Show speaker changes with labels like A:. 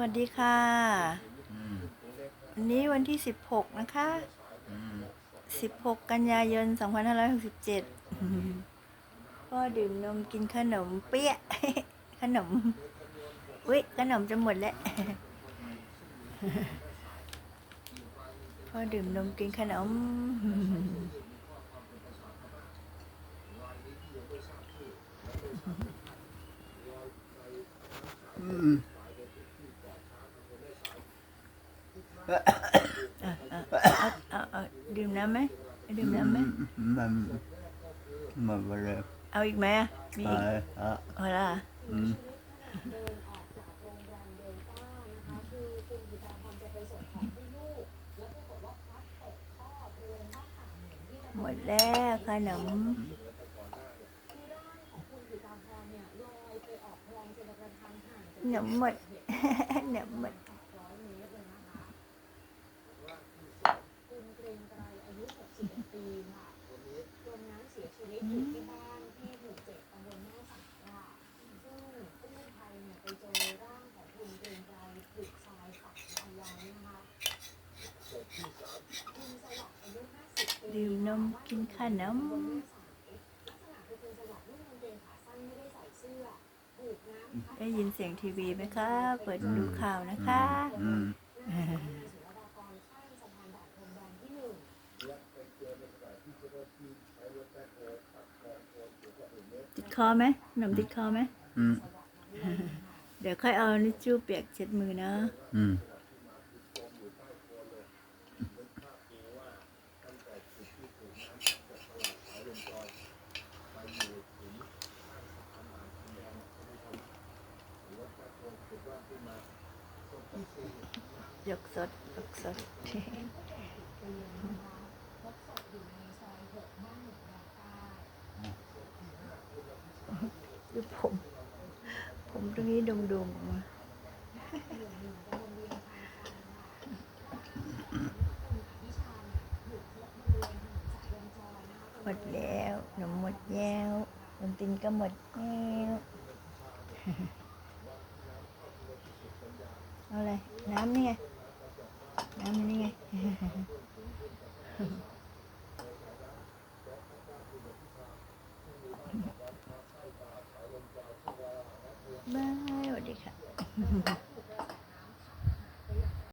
A: วัสดีค่ะวันนี้วันที่16นะคะ
B: อืม
A: 16กันยายน2567พ่อดื่มนมกินขนมเปี้ยขนมอุ๊ยขนมจะหมดแล้วพ่อดื่มนมกินขนม
B: อืม
A: เอาเอา ดื่มน้ำไหมดื่มน้ำไหม
B: มันมันไปเลย
A: เอาอีกไหมอะมี
B: ไป
A: อีก
B: อะ
A: เอาละ
B: อืม
A: หมดแล้วขนมหนมหมดหนมหมด ดื่มนมกินขนมได้ยินเสียงทีวีไหมคะ เปิดดูข่าวนะคะ
B: อืม
A: ติดคอไหมขนมติดคอไหม
B: อืม
A: เดี๋ยวค่อยเอานิชชู่เปียกเช็ดมือนะ
B: อืม
A: ยกสดยกสดดูผม ผมตรงนี้ดงๆออกมาหมดแล้วหนมหมดแล้วนตินก็หมดแล้ว น้ำนี่ไงบายสวัสดีค่ะ